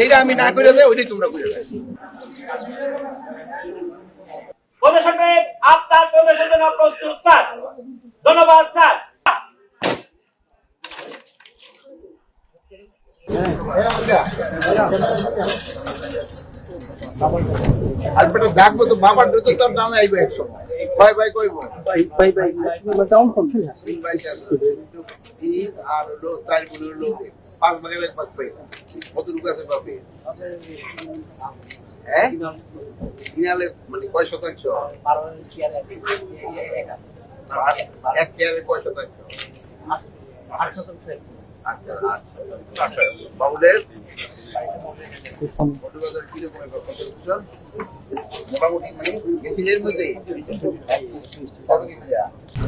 এইটা আমি না করে দেয় ওইটাই তোমরা করে দেয় আপনার প্রস্তুত। আর বেটা দেখব তো বাবার তো তোর নামে আইবে এক সময় ভাই ভাই কইবো তিন ভাই চার। তিন আর হলো চারগুলো হলো পাঁচ ভাগের এক ভাগ পাই কত আছে বাপে? হ্যাঁ? ইনালে মানে কয় শতাংশ? আর এক চেয়ারে কয় শতাংশ।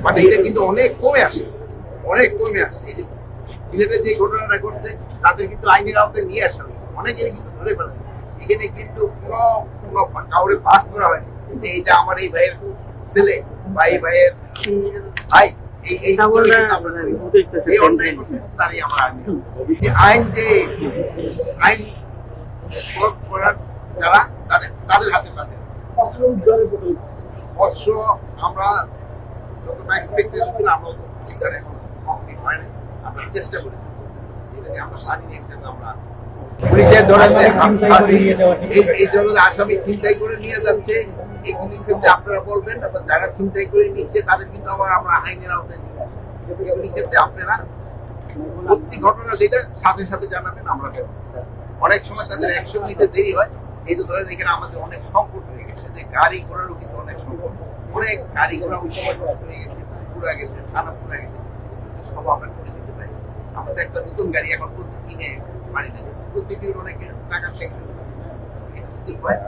মানে এটা কিন্তু অনেক কমে আসে, অনেক কমে আসে। সিলেটের যে ঘটনাটা ঘটছে, তাদের কিন্তু আইনের আওতায় নিয়ে আসা হয়েছে। অনেকেরই কিন্তু ধরে ফেলে এখানে কিন্তু কোনো কোনো কাউরে পাস করা হয়নি। যে এটা আমার এই ভাইয়ের ছেলে এই ভাইয়ের ভাই এই আমরা। অন্যায় করছে আমরা আইন যে আইন যে আইন প্রয়োগ করার যারা তাদের তাদের হাতে তাদের। অবশ্য আমরা যতটা এক্সপেক্টেশন ছিল আমরা সেটা এখন কমপ্লিট হয়নি আমরা চেষ্টা করি এটাকে আমরা পারিনি একটা আমরা পুলিশের ধরে এই এই ধরনের আসামি চিন্তাই করে নিয়ে যাচ্ছে। এগুলির ক্ষেত্রে আপনারা বলবেন আবার যারা চিন্তাই করে নিচ্ছে তাদের কিন্তু আবার আমরা আইনের আওতায় নিয়ে। এগুলির ক্ষেত্রে আপনারা সত্যি ঘটনা যেটা, সাথে সাথে জানাবেন, আমরা। অনেক সময় তাদের অ্যাকশন নিতে দেরি হয়। এই তো ধরেন এখানে আমাদের অনেক সংকট হয়ে গেছে। যে গাড়ি ঘোড়ারও কিন্তু অনেক সংকট। অনেক গাড়ি ঘোড়া ওই সময় নষ্ট হয়ে গেছে পুরা গেছে থানা পুরা গেছে। সব আমরা করে দিতে পারি। আমাদের একটা নতুন গাড়ি এখন প্রতি কিনে পারি না প্রতিটির অনেক টাকা থেকে এটা যদি হয়